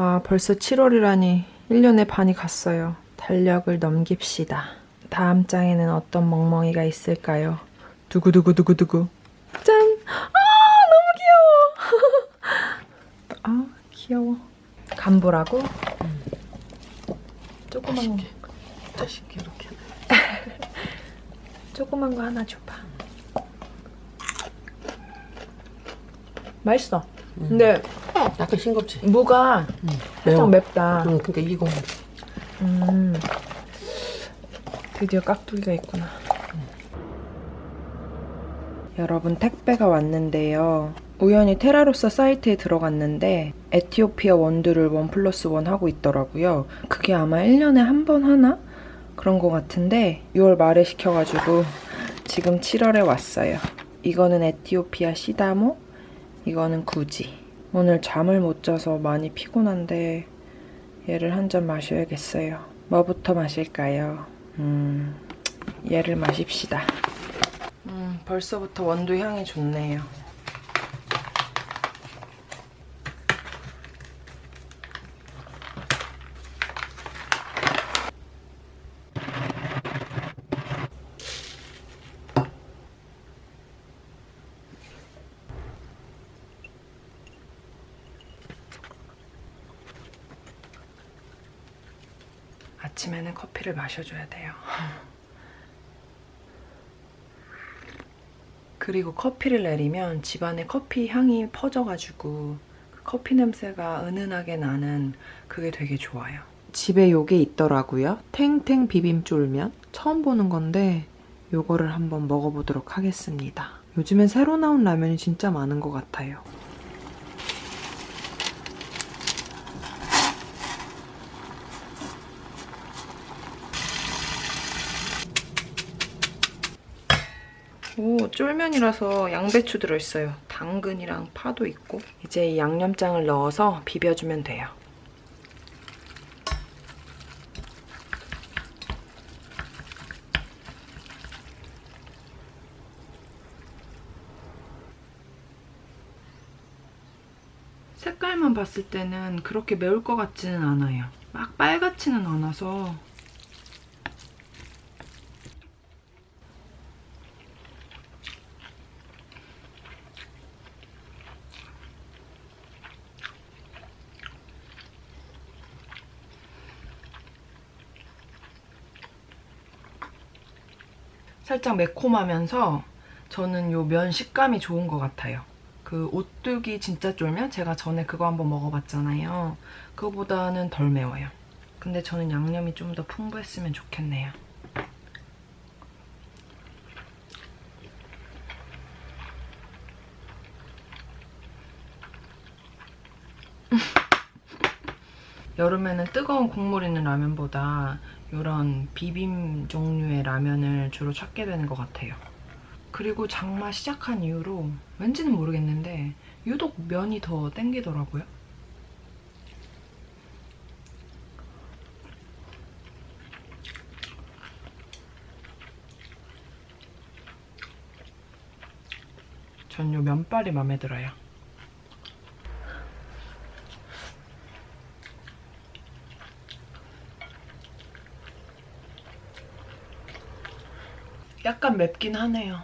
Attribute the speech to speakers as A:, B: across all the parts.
A: 아, 벌써 7월이라니 1년의 반이 갔어요. 달력을 넘깁시다. 다음 장에는 어떤 멍멍이가 있을까요? 두구두구두구두구. 짠! 아, 너무 귀여워! 아, 귀여워. 간보라고? 조그만 거.
B: 맛있게 이렇게.
A: 조그만 거 하나 줘봐. 맛있어. 근데
B: 약간 싱겁지.
A: 무가 살짝 맵다.
B: 응, 그러니까 이거
A: 음. 드디어 깍두기가 있구나. 여러분 택배가 왔는데요. 우연히 테라로사 사이트에 들어갔는데 에티오피아 원두를 원 플러스 원 하고 있더라고요. 그게 아마 1년에 한 번 하나? 그런 거 같은데 6월 말에 시켜가지고 지금 7월에 왔어요. 이거는 에티오피아 시다모, 이거는 구지. 오늘 잠을 못 자서 많이 피곤한데 얘를 한 잔 마셔야겠어요. 뭐부터 마실까요? 음, 얘를 마십시다. 음, 벌써부터 원두 향이 좋네요. 아침에는 커피를 마셔줘야 돼요. 그리고 커피를 내리면 집안에 커피 향이 퍼져가지고 그 커피 냄새가 은은하게 나는 그게 되게 좋아요. 집에 요게 있더라고요. 탱탱 비빔 쫄면. 처음 보는 건데 요거를 한번 먹어보도록 하겠습니다. 요즘엔 새로 나온 라면이 진짜 많은 것 같아요. 오, 쫄면이라서 양배추 들어있어요. 당근이랑 파도 있고. 이제 이 양념장을 넣어서 비벼주면 돼요. 색깔만 봤을 때는 그렇게 매울 것 같지는 않아요. 막 빨갛지는 않아서 살짝 매콤하면서 저는 요 면 식감이 좋은 것 같아요. 그 오뚜기 진짜 쫄면 제가 전에 그거 한번 먹어봤잖아요. 그거보다는 덜 매워요. 근데 저는 양념이 좀 더 풍부했으면 좋겠네요. 여름에는 뜨거운 국물 있는 라면보다 이런 비빔 종류의 라면을 주로 찾게 되는 것 같아요. 그리고 장마 시작한 이후로 왠지는 모르겠는데 유독 면이 더 땡기더라고요. 전요 면발이 마음에 들어요. 약간 맵긴 하네요.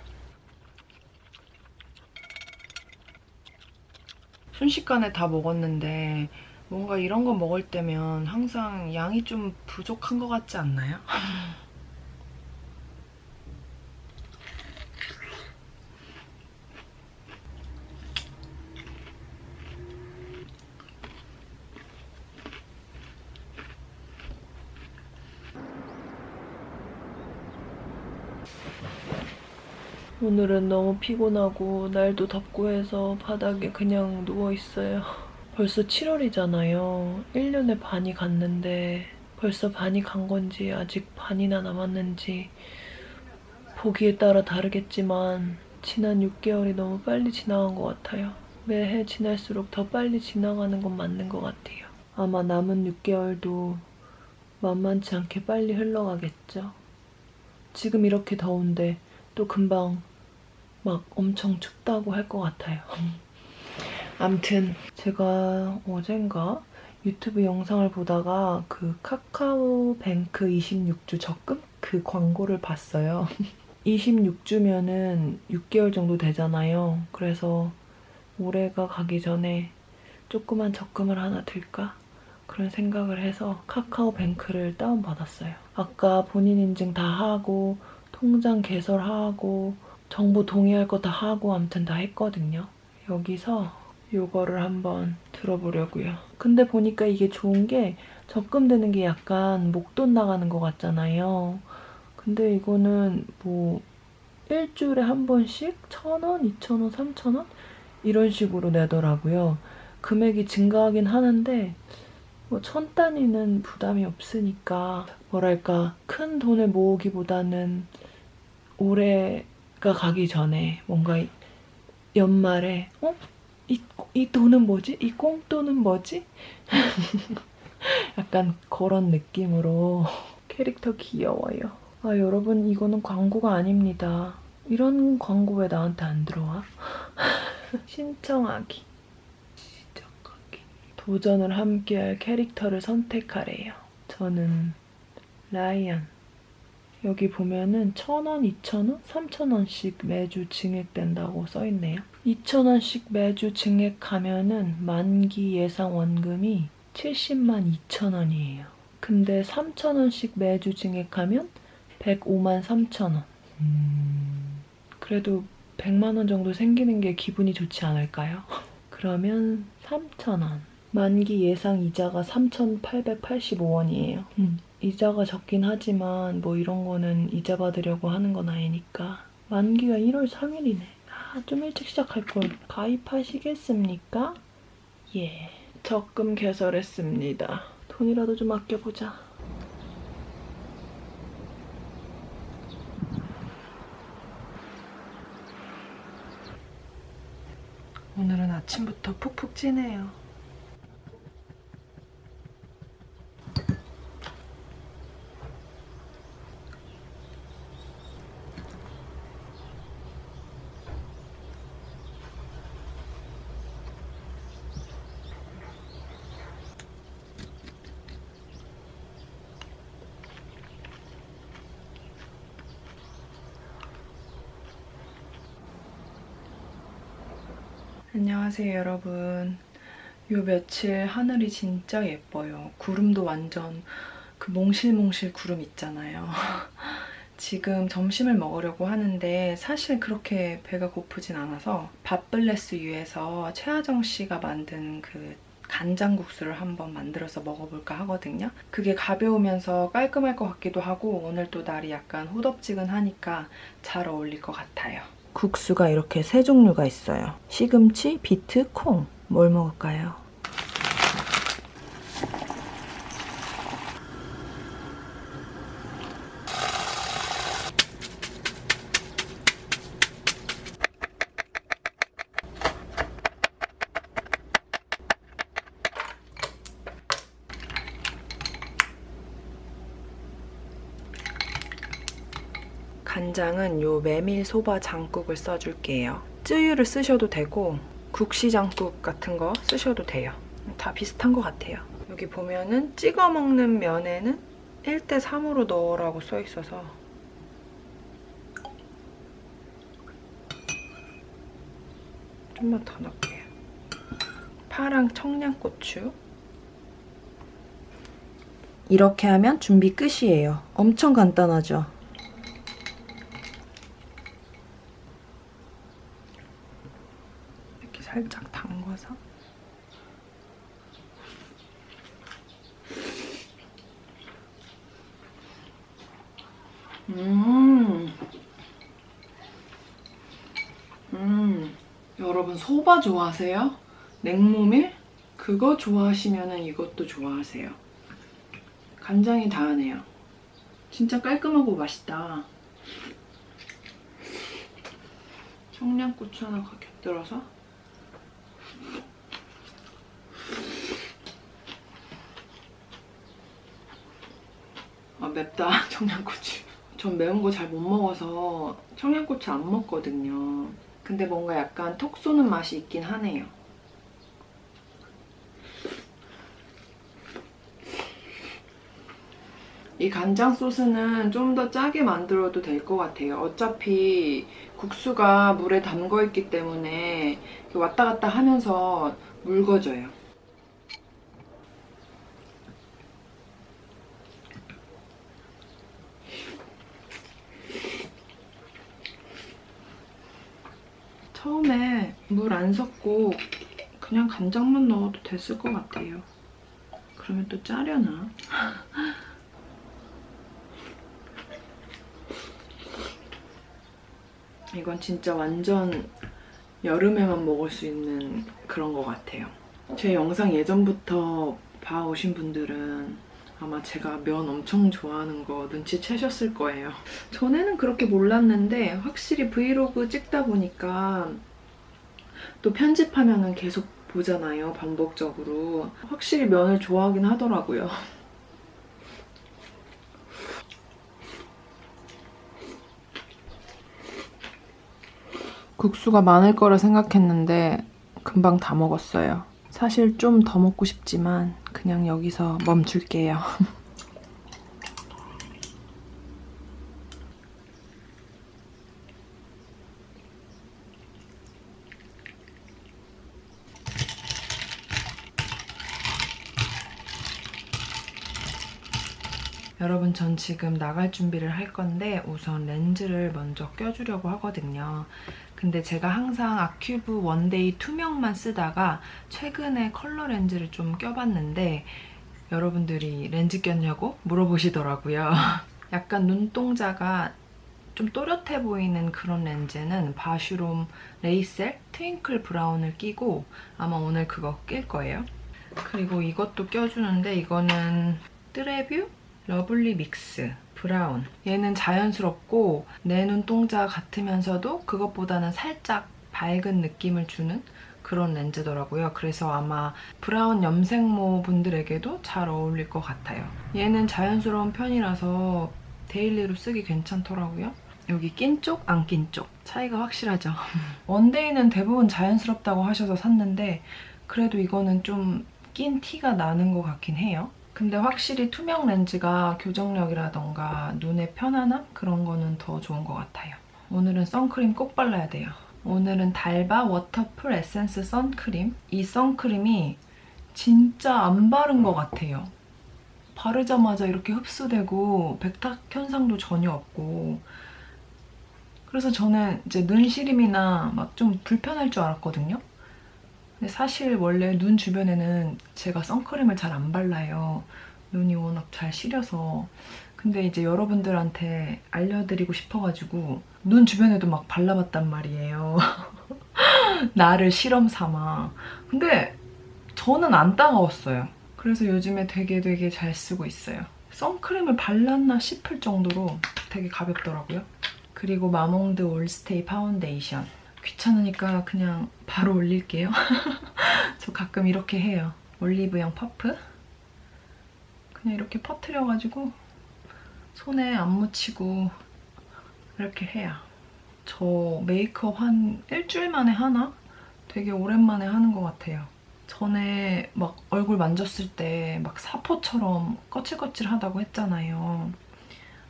A: 순식간에 다 먹었는데 뭔가 이런 거 먹을 때면 항상 양이 좀 부족한 것 같지 않나요? 오늘은 너무 피곤하고 날도 덥고 해서 바닥에 그냥 누워 있어요. 벌써 7월이잖아요. 1년의 반이 갔는데 벌써 반이 간 건지 아직 반이나 남았는지 보기에 따라 다르겠지만 지난 6개월이 너무 빨리 지나간 것 같아요. 매해 지날수록 더 빨리 지나가는 건 맞는 것 같아요. 아마 남은 6개월도 만만치 않게 빨리 흘러가겠죠. 지금 이렇게 더운데 또 금방 막 엄청 춥다고 할 것 같아요. 암튼 제가 어젠가 유튜브 영상을 보다가 그 카카오뱅크 26주 적금 그 광고를 봤어요. 26주면은 6개월 정도 되잖아요. 그래서 올해가 가기 전에 조그만 적금을 하나 들까? 그런 생각을 해서 카카오뱅크를 다운받았어요. 아까 본인 인증 다 하고 통장 개설하고 정보 동의할 거 다 하고 아무튼 다 했거든요. 여기서 요거를 한번 들어보려고요. 근데 보니까 이게 좋은 게 적금되는 게 약간 목돈 나가는 것 같잖아요. 근데 이거는 뭐 일주일에 한 번씩 천 원, 이천 원, 삼천 원 이런 식으로 내더라고요. 금액이 증가하긴 하는데 뭐 천 단위는 부담이 없으니까 뭐랄까 큰 돈을 모으기보다는 올해 가 가기 전에 뭔가 이- 연말에 어? 이, 이 돈은 뭐지? 이 꽁돈은 뭐지? 약간 그런 느낌으로 캐릭터 귀여워요. 아 여러분 이거는 광고가 아닙니다. 이런 광고 왜 나한테 안 들어와? 신청하기. 시작하기. 도전을 함께할 캐릭터를 선택하래요. 저는 라이언. 여기 보면은 천 원, 이천 원, 삼천 원씩 매주 증액된다고 써있네요. 이천 원씩 매주 증액하면은 만기 예상 원금이 70만 2천 원이에요. 근데 3천 원씩 매주 증액하면 105만 3천 원. 음, 그래도 100만 원 정도 생기는 게 기분이 좋지 않을까요? 그러면 3천 원. 만기 예상 이자가 3,885원이에요. 음, 이자가 적긴 하지만 뭐 이런 거는 이자 받으려고 하는 건 아니니까. 만기가 1월 3일이네. 아, 좀 일찍 시작할 걸. 가입하시겠습니까? 예. 적금 개설했습니다. 돈이라도 좀 아껴보자. 오늘은 아침부터 푹푹 찌네요. 안녕하세요, 여러분. 요 며칠 하늘이 진짜 예뻐요. 구름도 완전 그 몽실몽실 구름 있잖아요. 지금 점심을 먹으려고 하는데 사실 그렇게 배가 고프진 않아서 밥블레스 유에서 최하정 씨가 만든 그 간장국수를 한번 만들어서 먹어볼까 하거든요. 그게 가벼우면서 깔끔할 것 같기도 하고 오늘 또 날이 약간 후덥지근하니까 잘 어울릴 것 같아요. 국수가 이렇게 세 종류가 있어요. 시금치, 비트, 콩. 뭘 먹을까요? 간장은 요 메밀 소바 장국을 써줄게요. 쯔유를 쓰셔도 되고 국시 장국 같은 거 쓰셔도 돼요. 다 비슷한 것 같아요. 여기 보면은 찍어 먹는 면에는 1대 3으로 넣으라고 써 있어서 좀만 더 넣을게요. 파랑 청양고추 이렇게 하면 준비 끝이에요. 엄청 간단하죠? 이렇게 살짝 담궈서 음. 음. 여러분 소바 좋아하세요? 냉모밀? 그거 좋아하시면 이것도 좋아하세요. 간장이 다하네요. 진짜 깔끔하고 맛있다. 청양고추 하나 곁들여서 맵다 청양고추 전 매운 거 잘 못 먹어서 청양고추 안 먹거든요 근데 뭔가 약간 톡 쏘는 맛이 있긴 하네요 이 간장 소스는 좀 더 짜게 만들어도 될 것 같아요. 어차피 국수가 물에 담궈 있기 때문에 왔다 갔다 하면서 묽어져요. 물 안 섞고 그냥 간장만 넣어도 됐을 것 같아요. 그러면 또 짜려나? 이건 진짜 완전 여름에만 먹을 수 있는 그런 것 같아요. 제 영상 예전부터 봐오신 분들은 아마 제가 면 엄청 좋아하는 거 눈치채셨을 거예요. 전에는 그렇게 몰랐는데 확실히 브이로그 찍다 보니까 또 편집하면은 계속 보잖아요, 반복적으로. 확실히 면을 좋아하긴 하더라고요. 국수가 많을 거라 생각했는데 금방 다 먹었어요. 사실 좀 더 먹고 싶지만 그냥 여기서 멈출게요. 여러분, 전 지금 나갈 준비를 할 건데 우선 렌즈를 먼저 껴주려고 하거든요. 근데 제가 항상 아큐브 원데이 투명만 쓰다가 최근에 컬러 렌즈를 좀 껴봤는데 여러분들이 렌즈 꼈냐고 물어보시더라고요. 약간 눈동자가 좀 또렷해 보이는 그런 렌즈는 바슈롬 레이셀 트윙클 브라운을 끼고 아마 오늘 그거 낄 거예요. 그리고 이것도 껴주는데 이거는 뜨레뷰 러블리 믹스 브라운 얘는 자연스럽고 내 눈동자 같으면서도 그것보다는 살짝 밝은 느낌을 주는 그런 렌즈더라고요. 그래서 아마 브라운 염색모 분들에게도 잘 어울릴 것 같아요. 얘는 자연스러운 편이라서 데일리로 쓰기 괜찮더라고요. 여기 낀 쪽, 안 낀 쪽 차이가 확실하죠. 원데이는 대부분 자연스럽다고 하셔서 샀는데 그래도 이거는 좀 낀 티가 나는 것 같긴 해요. 근데 확실히 투명 렌즈가 교정력이라던가 눈의 편안함 그런 거는 더 좋은 것 같아요. 오늘은 선크림 꼭 발라야 돼요. 오늘은 달바 워터풀 에센스 선크림. 이 선크림이 진짜 안 바른 것 같아요. 바르자마자 이렇게 흡수되고 백탁 현상도 전혀 없고 그래서 저는 이제 눈 시림이나 막 좀 불편할 줄 알았거든요. 근데 사실 원래 눈 주변에는 제가 선크림을 잘 안 발라요. 눈이 워낙 잘 시려서. 근데 이제 여러분들한테 알려드리고 싶어가지고 눈 주변에도 막 발라봤단 말이에요. 나를 실험 삼아. 근데 저는 안 따가웠어요. 그래서 요즘에 되게 되게 잘 쓰고 있어요. 선크림을 발랐나 싶을 정도로 되게 가볍더라고요. 그리고 마몽드 올스테이 파운데이션. 귀찮으니까 그냥 바로 올릴게요. 저 가끔 이렇게 해요. 올리브영 퍼프. 그냥 이렇게 퍼트려가지고 손에 안 묻히고 이렇게 해요. 저 메이크업 한 일주일 만에 하나? 되게 오랜만에 하는 것 같아요. 전에 막 얼굴 만졌을 때 막 사포처럼 거칠거칠하다고 했잖아요.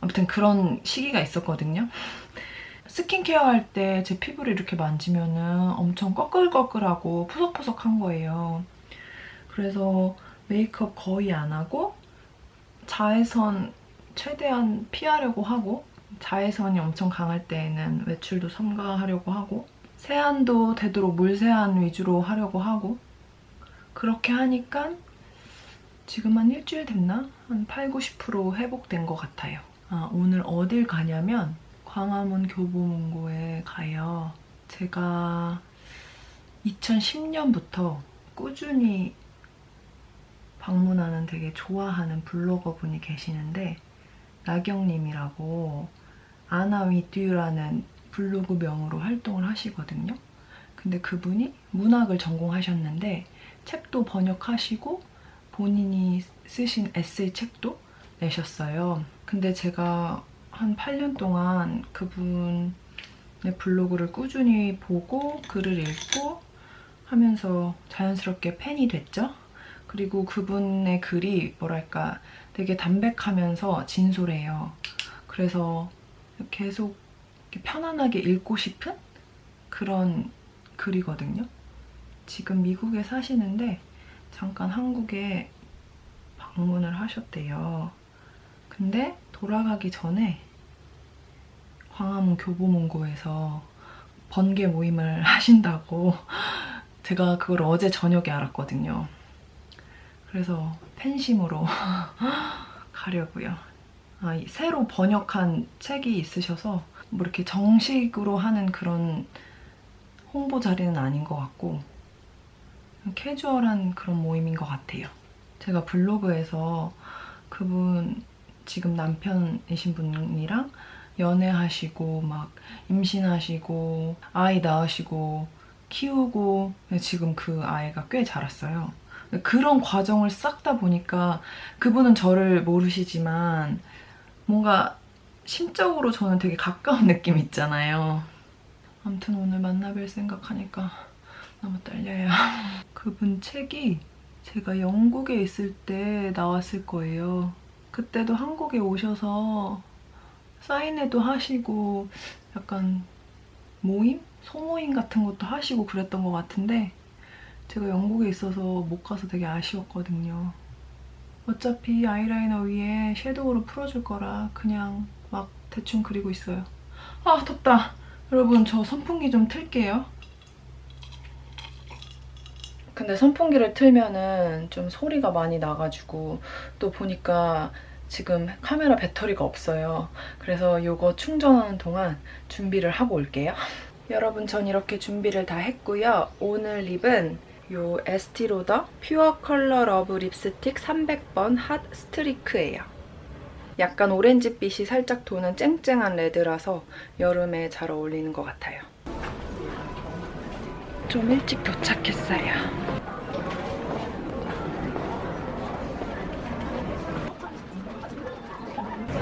A: 아무튼 그런 시기가 있었거든요. 스킨케어 할 때 제 피부를 이렇게 만지면은 엄청 꺼끌꺼끌하고 푸석푸석한 거예요. 그래서 메이크업 거의 안 하고 자외선 최대한 피하려고 하고 자외선이 엄청 강할 때에는 외출도 삼가하려고 하고 세안도 되도록 물세안 위주로 하려고 하고 그렇게 하니까 지금 한 일주일 됐나? 한 8, 90% 회복된 것 같아요. 아, 오늘 어딜 가냐면 광화문 교보문고에 가요. 제가 2010년부터 꾸준히 방문하는 되게 좋아하는 블로거 분이 계시는데 나경님이라고 아나위듀라는 블로그 명으로 활동을 하시거든요. 근데 그분이 문학을 전공하셨는데 책도 번역하시고 본인이 쓰신 에세이 책도 내셨어요. 근데 제가 한 8년 동안 그분의 블로그를 꾸준히 보고 글을 읽고 하면서 자연스럽게 팬이 됐죠. 그리고 그분의 글이 뭐랄까 되게 담백하면서 진솔해요. 그래서 계속 편안하게 읽고 싶은 그런 글이거든요. 지금 미국에 사시는데 잠깐 한국에 방문을 하셨대요. 근데 돌아가기 전에 광화문 교보문고에서 번개 모임을 하신다고 제가 그걸 어제 저녁에 알았거든요. 그래서 팬심으로 가려고요. 아, 이 새로 번역한 책이 있으셔서 뭐 이렇게 정식으로 하는 그런 홍보 자리는 아닌 것 같고 캐주얼한 그런 모임인 것 같아요. 제가 블로그에서 그분 지금 남편이신 분이랑 연애하시고 막 임신하시고 아이 낳으시고 키우고 지금 그 아이가 꽤 자랐어요. 그런 과정을 싹 다 보니까 그분은 저를 모르시지만 뭔가 심적으로 저는 되게 가까운 느낌 있잖아요. 아무튼 오늘 만나뵐 생각하니까 너무 떨려요. 그분 책이 제가 영국에 있을 때 나왔을 거예요. 그때도 한국에 오셔서 사인회도 하시고 약간 모임? 소모임 같은 것도 하시고 그랬던 것 같은데 제가 영국에 있어서 못 가서 되게 아쉬웠거든요. 어차피 아이라이너 위에 섀도우로 풀어줄 거라 그냥 막 대충 그리고 있어요. 아 덥다. 여러분 저 선풍기 좀 틀게요. 근데 선풍기를 틀면은 좀 소리가 많이 나가지고 또 보니까 지금 카메라 배터리가 없어요. 그래서 이거 충전하는 동안 준비를 하고 올게요. 여러분 전 이렇게 준비를 다 했고요. 오늘 립은 요 에스티로더 퓨어 컬러 러브 립스틱 300번 핫 스트리크예요. 약간 오렌지빛이 살짝 도는 쨍쨍한 레드라서 여름에 잘 어울리는 것 같아요. 좀 일찍 도착했어요.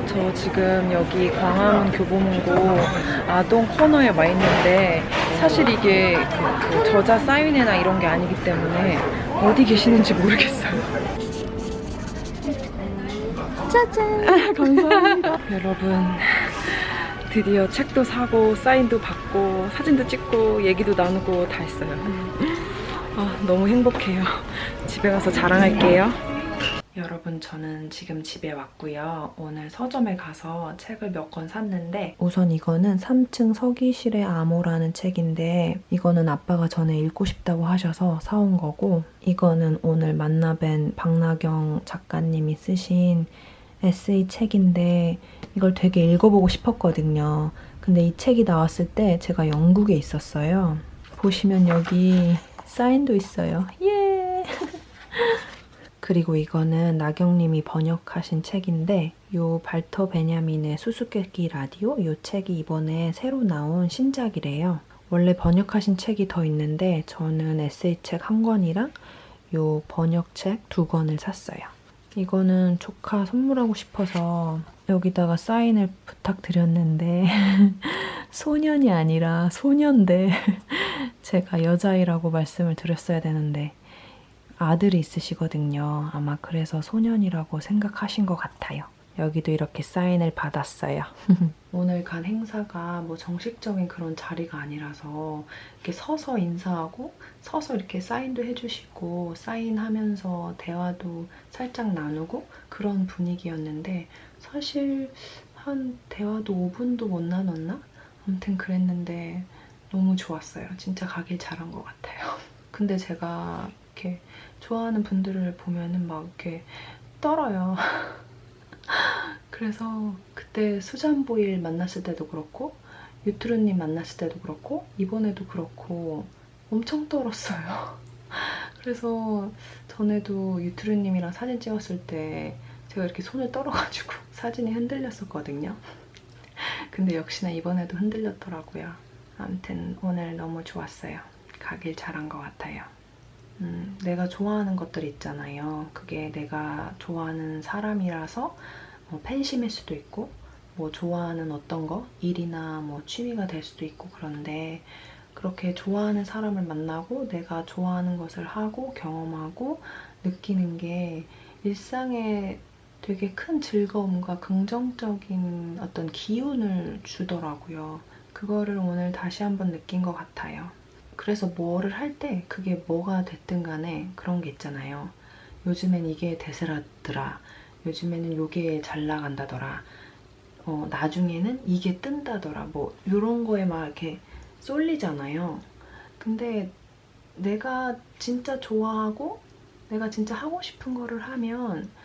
A: 저 지금 여기 광화문 교보문고 아동 코너에 와 있는데 사실 이게 그, 그 저자 사인회나 이런 게 아니기 때문에 어디 계시는지 모르겠어요. 짜잔! 감사합니다. 여러분, 드디어 책도 사고 사인도 받고 사진도 찍고 얘기도 나누고 다 했어요. 아, 너무 행복해요. 집에 가서 자랑할게요. 여러분 저는 지금 집에 왔고요. 오늘 서점에 가서 책을 몇 권 샀는데 우선 이거는 3층 서기실의 암호라는 책인데 이거는 아빠가 전에 읽고 싶다고 하셔서 사온 거고 이거는 오늘 만나뵌 박나경 작가님이 쓰신 에세이 책인데 이걸 되게 읽어보고 싶었거든요. 근데 이 책이 나왔을 때 제가 영국에 있었어요. 보시면 여기 사인도 있어요. 예! 그리고 이거는 나경님이 번역하신 책인데 요 발터 베냐민의 수수께끼 라디오 요 책이 이번에 새로 나온 신작이래요. 원래 번역하신 책이 더 있는데 저는 에세이 책 한 권이랑 요 번역책 두 권을 샀어요. 이거는 조카 선물하고 싶어서 여기다가 사인을 부탁드렸는데 소년이 아니라 소년데 제가 여자아이라고 말씀을 드렸어야 되는데 아들이 있으시거든요. 아마 그래서 소년이라고 생각하신 것 같아요. 여기도 이렇게 사인을 받았어요. 오늘 간 행사가 뭐 정식적인 그런 자리가 아니라서 이렇게 서서 인사하고 서서 이렇게 사인도 해주시고 사인하면서 대화도 살짝 나누고 그런 분위기였는데 사실 한 대화도 5분도 못 나눴나? 아무튼 그랬는데 너무 좋았어요. 진짜 가길 잘한 것 같아요. 근데 제가 이렇게 좋아하는 분들을 보면은 막 이렇게 떨어요. 그래서 그때 수잔보일 만났을 때도 그렇고 유트루님 만났을 때도 그렇고 이번에도 그렇고 엄청 떨었어요. 그래서 전에도 유트루님이랑 사진 찍었을 때 제가 이렇게 손을 떨어가지고 사진이 흔들렸었거든요. 근데 역시나 이번에도 흔들렸더라고요. 아무튼 오늘 너무 좋았어요. 가길 잘한 것 같아요. 음, 내가 좋아하는 것들 있잖아요. 그게 내가 좋아하는 사람이라서 뭐 팬심일 수도 있고, 뭐 좋아하는 어떤 거, 일이나 뭐 취미가 될 수도 있고 그런데 그렇게 좋아하는 사람을 만나고 내가 좋아하는 것을 하고 경험하고 느끼는 게 일상에 되게 큰 즐거움과 긍정적인 어떤 기운을 주더라고요. 그거를 오늘 다시 한번 느낀 것 같아요. 그래서 뭐를 할 때 그게 뭐가 됐든 간에 그런 게 있잖아요. 요즘엔 이게 대세라더라. 요즘에는 요게 잘 나간다더라. 어, 나중에는 이게 뜬다더라. 뭐 이런 거에 막 이렇게 쏠리잖아요. 근데 내가 진짜 좋아하고 내가 진짜 하고 싶은 거를 하면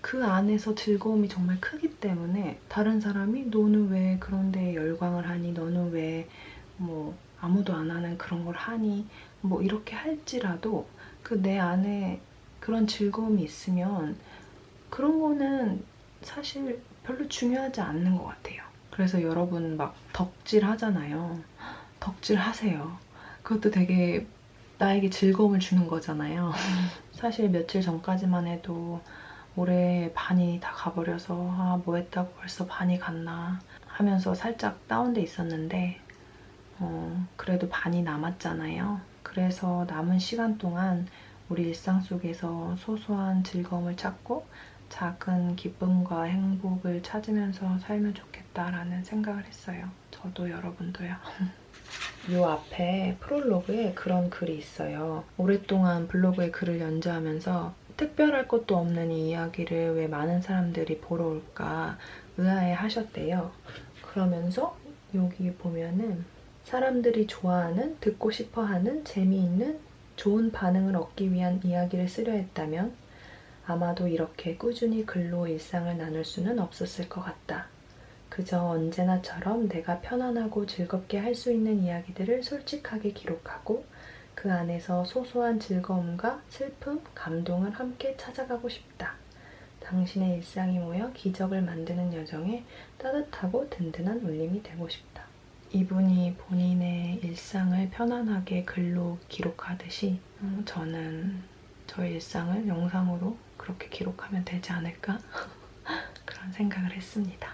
A: 그 안에서 즐거움이 정말 크기 때문에 다른 사람이 너는 왜 그런데 열광을 하니? 너는 왜 뭐 아무도 안 하는 그런 걸 하니? 뭐 이렇게 할지라도 그 내 안에 그런 즐거움이 있으면 그런 거는 사실 별로 중요하지 않는 것 같아요. 그래서 여러분 막 덕질 하잖아요. 덕질 하세요. 그것도 되게 나에게 즐거움을 주는 거잖아요. 사실 며칠 전까지만 해도 올해 반이 다 가버려서 아, 뭐 했다고 벌써 반이 갔나 하면서 살짝 다운돼 있었는데 어, 그래도 반이 남았잖아요. 그래서 남은 시간 동안 우리 일상 속에서 소소한 즐거움을 찾고 작은 기쁨과 행복을 찾으면서 살면 좋겠다라는 생각을 했어요. 저도 여러분도요. 요 앞에 프롤로그에 그런 글이 있어요. 오랫동안 블로그에 글을 연재하면서 특별할 것도 없는 이 이야기를 왜 많은 사람들이 보러 올까 의아해 하셨대요. 그러면서 여기 보면은 사람들이 좋아하는, 듣고 싶어 하는, 재미있는, 좋은 반응을 얻기 위한 이야기를 쓰려 했다면 아마도 이렇게 꾸준히 글로 일상을 나눌 수는 없었을 것 같다. 그저 언제나처럼 내가 편안하고 즐겁게 할 수 있는 이야기들을 솔직하게 기록하고 그 안에서 소소한 즐거움과 슬픔, 감동을 함께 찾아가고 싶다. 당신의 일상이 모여 기적을 만드는 여정에 따뜻하고 든든한 울림이 되고 싶다. 이분이 본인의 일상을 편안하게 글로 기록하듯이 음, 저는 저의 일상을 영상으로 그렇게 기록하면 되지 않을까? 그런 생각을 했습니다.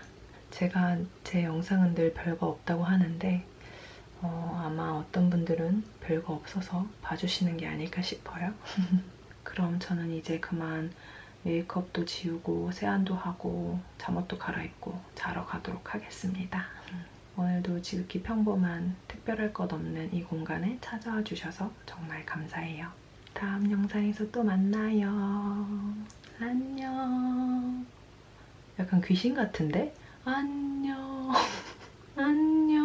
A: 제가 제 영상은 늘 별거 없다고 하는데 어, 아마 어떤 분들은 별거 없어서 봐주시는 게 아닐까 싶어요. 그럼 저는 이제 그만 메이크업도 지우고 세안도 하고 잠옷도 갈아입고 자러 가도록 하겠습니다. 오늘도 지극히 평범한 특별할 것 없는 이 공간에 찾아와 주셔서 정말 감사해요. 다음 영상에서 또 만나요. 안녕. 약간 귀신 같은데? 안녕. 안녕.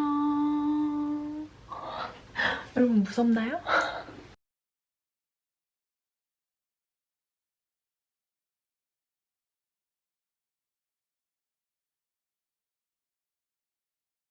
A: 여러분 무섭나요?